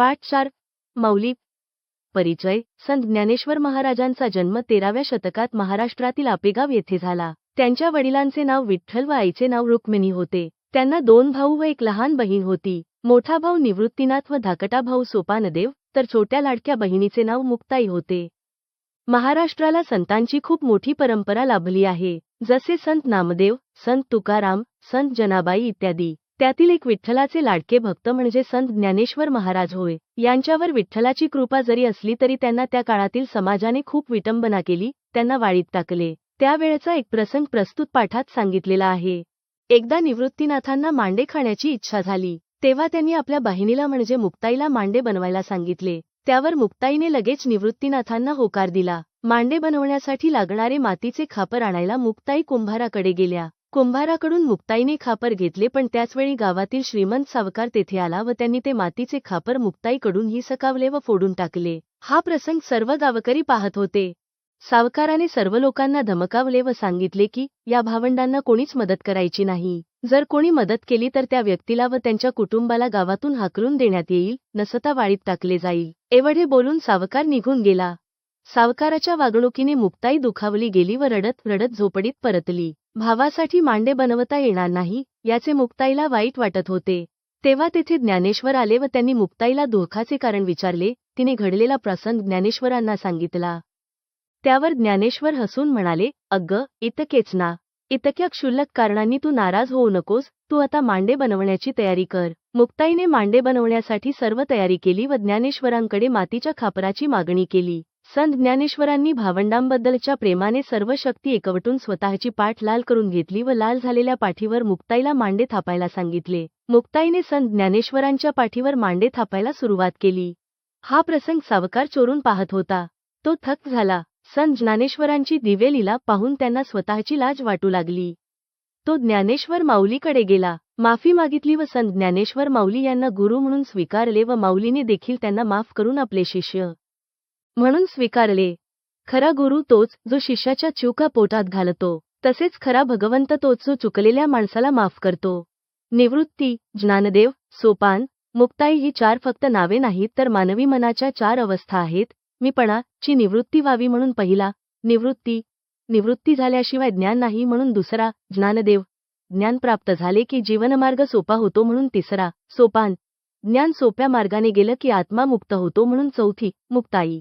पाठ चार मौली परिचय संत ज्ञानेश्वर महाराजांचा जन्म तेराव्या शतकात महाराष्ट्रातील आपेगाव येथे झाला. त्यांच्या वडिलांचे नाव विठ्ठल व आईचे नाव रुक्मिणी होते. त्यांना दोन भाऊ व एक लहान बहीण होती. मोठा भाऊ निवृत्तीनाथ व धाकटा भाऊ सोपानदेव तर छोट्या लाडक्या बहिणीचे नाव मुक्ताई होते. महाराष्ट्राला संतांची खूप मोठी परंपरा लाभली आहे. जसे संत नामदेव संत तुकाराम संत जनाबाई इत्यादी. त्यातील एक विठ्ठलाचे लाडके भक्त म्हणजे संत ज्ञानेश्वर महाराज होय. यांच्यावर विठ्ठलाची कृपा जरी असली तरी त्यांना त्या काळातील समाजाने खूप विटंबना केली त्यांना वाळीत टाकले. त्यावेळचा एक प्रसंग प्रस्तुत पाठात सांगितलेला आहे. एकदा निवृत्तीनाथांना मांडे खाण्याची इच्छा झाली. तेव्हा त्यांनी आपल्या बहिणीला म्हणजे मुक्ताईला मांडे बनवायला सांगितले. त्यावर मुक्ताईने लगेच निवृत्तीनाथांना होकार दिला. मांडे बनवण्यासाठी लागणारे मातीचे खापर आणायला मुक्ताई कुंभाराकडे गेल्या. कुंभाराकडून मुक्ताईने खापर घेतले पण त्याचवेळी गावातील श्रीमंत सावकार तेथे आला व त्यांनी ते मातीचे खापर मुक्ताईकडून ही सकावले व फोडून टाकले. हा प्रसंग सर्व गावकरी पाहत होते. सावकाराने सर्व लोकांना धमकावले व सांगितले की या भावंडांना कोणीच मदत करायची नाही. जर कोणी मदत केली तर त्या व्यक्तीला व त्यांच्या कुटुंबाला गावातून हाकलून देण्यात येईल नसता वाळीत टाकले जाईल. एवढे बोलून सावकार निघून गेला. सावकाराच्या वागणुकीने मुक्ताई दुखावली गेली व रडत रडत झोपडीत परतली. भावासाठी मांडे बनवता येणार नाही याचे मुक्ताईला वाईट वाटत होते. तेव्हा तेथे ज्ञानेश्वर आले व त्यांनी मुक्ताईला दुःखाचे कारण विचारले. तिने घडलेला प्रसंग ज्ञानेश्वरांना सांगितला. त्यावर ज्ञानेश्वर हसून म्हणाले अग्ग इतकेच ना. इतक्या क्षुल्लक कारणांनी तू नाराज होऊ नकोस. तू आता मांडे बनवण्याची तयारी कर. मुक्ताईने मांडे बनवण्यासाठी सर्व तयारी केली व ज्ञानेश्वरांकडे मातीच्या खापराची मागणी केली. संत ज्ञानेश्वरांनी भावंडांबद्दलच्या प्रेमाने सर्व शक्ती एकवटून स्वतःची पाठ लाल करून घेतली व लाल झालेल्या पाठीवर मुक्ताईला मांडे थापायला सांगितले. मुक्ताईने संत ज्ञानेश्वरांच्या पाठीवर मांडे थापायला सुरुवात केली. हा प्रसंग सावकार चोरून पाहत होता. तो थक झाला. संत ज्ञानेश्वरांची दिवेलीला पाहून त्यांना स्वतःची लाज वाटू लागली. तो ज्ञानेश्वर माऊलीकडे गेला. माफी मागितली व संत ज्ञानेश्वर माऊली यांना गुरु म्हणून स्वीकारले व माऊलीने देखील त्यांना माफ करून आपले शिष्य म्हणून स्वीकारले. खरा गुरु तोच जो शिष्याच्या चुका पोटात घालतो. तसेच खरा भगवंत तोच जो चुकलेल्या माणसाला माफ करतो. निवृत्ती ज्ञानदेव सोपान मुक्ताई ही चार फक्त नावे नाहीत तर मानवी मनाच्या चार अवस्था आहेत. मीपणा ची निवृत्ती व्हावी म्हणून पहिला निवृत्ती निवृत्ती झाल्याशिवाय ज्ञान नाही म्हणून दुसरा ज्ञानदेव. ज्ञान प्राप्त झाले की जीवनमार्ग सोपा होतो म्हणून तिसरा सोपान. ज्ञान सोप्या मार्गाने गेलं की आत्मा मुक्त होतो म्हणून चौथी मुक्ताई.